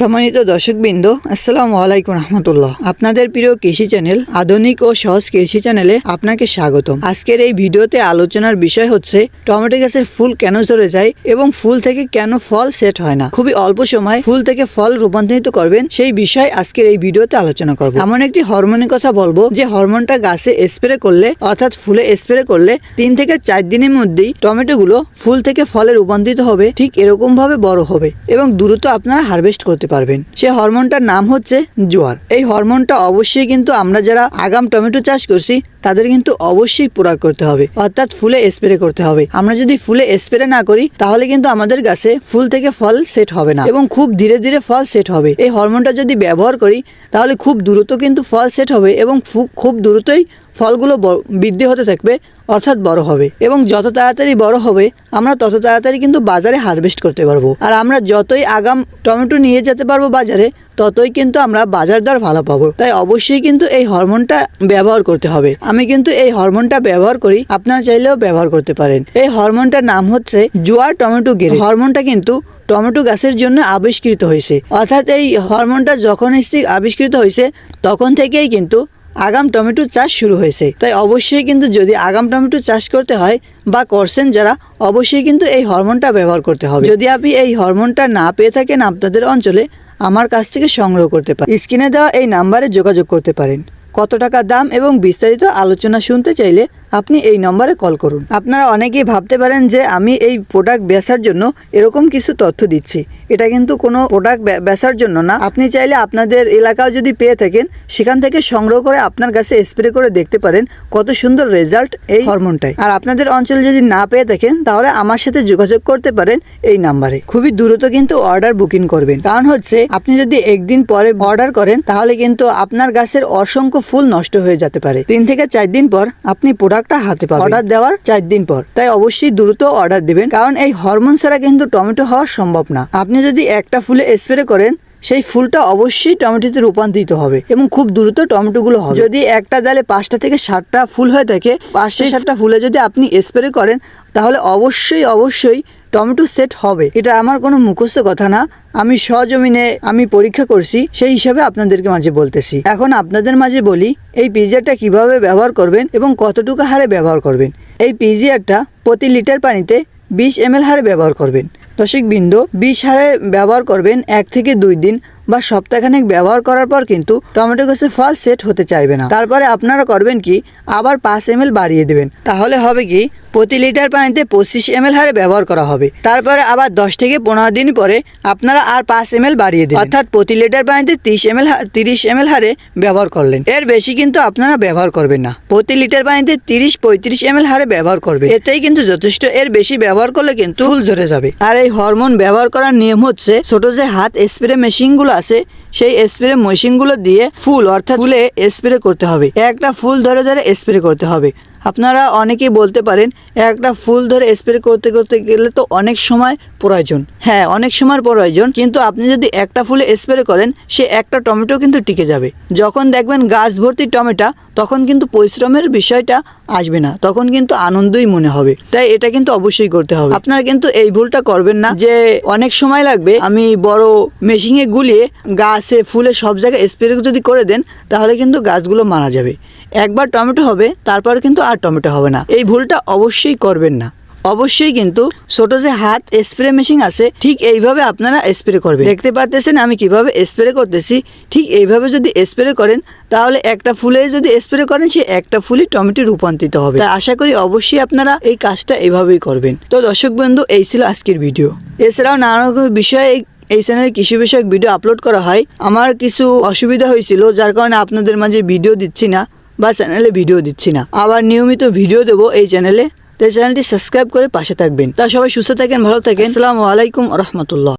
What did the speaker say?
সম্মানিত দর্শকবৃন্দ, আসসালামু আলাইকুম রহমতুল্লাহ। আপনাদের প্রিয় কৃষি চ্যানেল, আধুনিক ও সহজ কৃষি চ্যানেলে আপনাকে স্বাগতম। আজকের এই ভিডিওতে আলোচনার বিষয় হচ্ছে, টমেটো গাছের ফুল কেন ঝরে যায় এবং ফুল থেকে কেন ফল সেট হয় না? খুবই অল্প সময় ফুল থেকে ফল রূপান্তরিত করবেন, সেই বিষয় আজকের এই ভিডিওতে আলোচনা করব। এমন একটি হরমোনের কথা বলব, যে হরমোনটা গাছে স্প্রে করলে, অর্থাৎ ফুলে স্প্রে করলে, তিন থেকে চার দিনের মধ্যেই টমেটোগুলো ফুল থেকে ফলে রূপান্তরিত হবে, ঠিক এরকম ভাবে বড় হবে এবং দ্রুত আপনারা হারভেস্ট করতে পারবেন। সে হরমোনটার নাম হচ্ছে জোয়ার। এই হরমোনটা অবশ্যই কিন্তু আমরা যারা আগাম টমেটো চাষ করছি, তাদের কিন্তু অবশ্যই প্রয়োগ করতে হবে। অর্থাৎ ফুলে স্প্রে করতে হবে। আমরা যদি ফুলে স্প্রে না করি, তাহলে কিন্তু আমাদের গাছে ফুল থেকে ফল সেট হবে না এবং খুব ধীরে ধীরে ফল সেট হবে। এই হরমোনটা যদি ব্যবহার করি, তাহলে খুব দ্রুত কিন্তু ফল সেট হবে এবং খুব দ্রুতই ফলগুলো বৃদ্ধি হতে থাকবে, অর্থাৎ বড় হবে। এবং যত তাড়াতাড়ি বড় হবে, আমরা তত তাড়াতাড়ি কিন্তু বাজারে হারভেস্ট করতে পারব। আর আমরা যতই আগাম টমেটো নিয়ে যেতে পারব বাজারে, ততই কিন্তু আমরা বাজার দর ভালো পাবো। তাই অবশ্যই কিন্তু এই হরমোনটা ব্যবহার করতে হবে। আমি কিন্তু এই হরমোনটা ব্যবহার করি, আপনারা চাইলেও ব্যবহার করতে পারেন। এই হরমোনটার নাম হচ্ছে জোয়ার টমেটো গেরে। হরমোনটা কিন্তু টমেটো গাছের জন্য আবিষ্কৃত হয়েছে। অর্থাৎ এই হরমোনটা যখন আবিষ্কৃত হয়েছে, তখন থেকেই কিন্তু আগাম টমেটো চাষ শুরু হয়েছে। তাই অবশ্যই কিন্তু যদি আগাম টমেটো চাষ করতে হয় বা করছেন যারা, অবশ্যই কিন্তু এই হরমোনটা ব্যবহার করতে হবে। যদি আপনি এই হরমোনটা না পেয়ে থাকেন আপনাদের অঞ্চলে, আমার কাছ থেকে সংগ্রহ করতে পারেন। স্ক্রিনে দেওয়া এই নাম্বারে যোগাযোগ করতে পারেন। কত টাকা দাম এবং বিস্তারিত আলোচনা শুনতে চাইলে আপনি এই নম্বরে কল করুন। আপনারা অনেকেই ভাবতে পারেন যে আমি এই প্রোডাক্ট বেচার জন্য এরকম কিছু তথ্য দিচ্ছি। এটা কিন্তু কোনো প্রোডাক্ট বেচার জন্য না। আপনি চাইলে আপনাদের এলাকাও যদি পেয়ে থাকেন, সেখান থেকে সংগ্রহ করে আপনার কাছে স্প্রে করে দেখতে পারেন কত সুন্দর রেজাল্ট এই হরমোনটাই আর আপনাদের অঞ্চলে যদি না পেয়ে থাকেন, তাহলে আমার সাথে যোগাযোগ করতে পারেন এই নাম্বারে। খুবই দ্রুত কিন্তু অর্ডার বুকিং করবেন। কারণ হচ্ছে, আপনি যদি একদিন পরে অর্ডার করেন, তাহলে কিন্তু আপনার গাছের অসংখ্য ফুল নষ্ট হয়ে যেতে পারে। তিন থেকে চার দিন পর আপনি প্রোডাক্টটা হাতে পাবেন। অর্ডার দেওয়ার চার দিন পর। তাই অবশ্যই দ্রুত অর্ডার দিবেন। কারণ এই হরমোন ছাড়া কিন্তু টমেটো হওয়া সম্ভব না। আপনি যদি একটা ফুলে স্প্রে করেন সেই ফুলটা অবশ্যই টমেটোতে রূপান্তরিত হবে এবং খুব দ্রুত টমেটোগুলো হবে। যদি একটা ডালে পাঁচটা থেকে সাতটা ফুল হয়ে থাকে পাঁচটা সাতটা ফুলে যদি আপনি স্প্রে করেন তাহলে অবশ্যই অবশ্যই টমেটো সেট হবে। এটা আমার কোনো মুখস্থ কথা না। আমি সজমিনে আমি পরীক্ষা করছি, সেই হিসাবে আপনাদেরকে মাঝে বলতেছি। এখন আপনাদের মাঝে বলি, এই পিজিআরটা কীভাবে ব্যবহার করবেন এবং কতটুকু হারে ব্যবহার করবেন? এই পিজিআরটা প্রতি লিটার পানিতে বিশ এম হারে ব্যবহার করবেন। দর্শক বিন্দু বিষ হারে ব্যবহার করবেন এক থেকে দুই দিন বা সপ্তাহখানেক ব্যবহার করার পর কিন্তু টমেটো গাছে ফল সেট হতে চাইবে না। তারপরে আপনারা করবেন কি, আবার পাঁচ এম বাড়িয়ে দেবেন। তাহলে হবে কি প্রতি লিটার পানিতে পঁচিশ এম হারে ব্যবহার করা হবে। তারপরে আবার দশ থেকে পনেরো দিন পরে আপনারা আর পাঁচ এম বাড়িয়ে দেবেন অর্থাৎ প্রতি লিটার পানিতে তিরিশ এম এল তিরিশ এম হারে ব্যবহার করলেন। এর বেশি কিন্তু আপনারা ব্যবহার করবেন না। প্রতি লিটার পানিতে তিরিশ পঁয়ত্রিশ এম হারে ব্যবহার করবে এতেই কিন্তু যথেষ্ট। এর বেশি ব্যবহার করলে কিন্তু ফুল ঝরে যাবে। আর এই হরমোন ব্যবহার করার নিয়ম হচ্ছে ছোট যে হাত স্প্রে মেশিনগুলো আছে সেই স্প্রে মেশিনগুলো দিয়ে ফুল, অর্থাৎ ফুলে স্প্রে করতে হবে। একটা ফুল ধরে ধরে স্প্রে করতে হবে। আপনারা অনেকেই বলতে পারেন, একটা ফুল ধরে স্প্রে করতে করতে গেলে তো অনেক সময় প্রয়োজন। হ্যাঁ অনেক সময় প্রয়োজন, কিন্তু আপনি যদি একটা ফুলে স্প্রে করেন, সে একটা টমেটো কিন্তু টিকে যাবে। যখন দেখবেন গাছ ভর্তি টমেটো, তখন কিন্তু পরিশ্রমের বিষয়টা আসবে না, তখন কিন্তু আনন্দই মনে হবে। তাই এটা কিন্তু অবশ্যই করতে হবে। আপনারা কিন্তু এই ভুলটা করবেন না, যে অনেক সময় লাগবে আমি বড় মেশিনে গুলিয়ে গাছে, ফুলে সব জায়গায় স্প্রে যদি করে দেন, তাহলে কিন্তু গাছগুলো মারা যাবে। একবার টমেটো হবে, তারপর কিন্তু আর টমেটো হবে না। এই ভুলটা অবশ্যই করবেন না। অবশ্যই কিন্তু ছোট যে হাত স্প্রে মেশিন আছে, ঠিক এইভাবে আপনারা স্প্রে করবেন। দেখতে পারতেছেন আমি কীভাবে স্প্রে করতেছি? ঠিক এইভাবে যদি স্প্রে করেন, তাহলে একটা ফুলে যদি স্প্রে করেন, সে একটা ফুলই টমেটো রূপান্তরিত হবে। তাই আশা করি অবশ্যই আপনারা এই কাজটা এইভাবেই করবেন। তো দর্শক বন্ধু, এই ছিল আজকের ভিডিও এছাড়াও নানা রকম বিষয়ে এই- এই চ্যানেলে কৃষি বিষয়ক ভিডিও আপলোড করা হয়। আমার কিছু অসুবিধা হয়েছিল, যার কারণে আপনাদের মাঝে ভিডিও দিচ্ছি না বা চ্যানেলে ভিডিও দিচ্ছি না। আবার নিয়মিত ভিডিও দেবো এই চ্যানেলে তাই চ্যানেলটি সাবস্ক্রাইব করে পাশে থাকবেন। তা সবাই সুস্থ থাকেন, ভালো থাকেন। আসসালামু আলাইকুম রহমতুল্লাহ।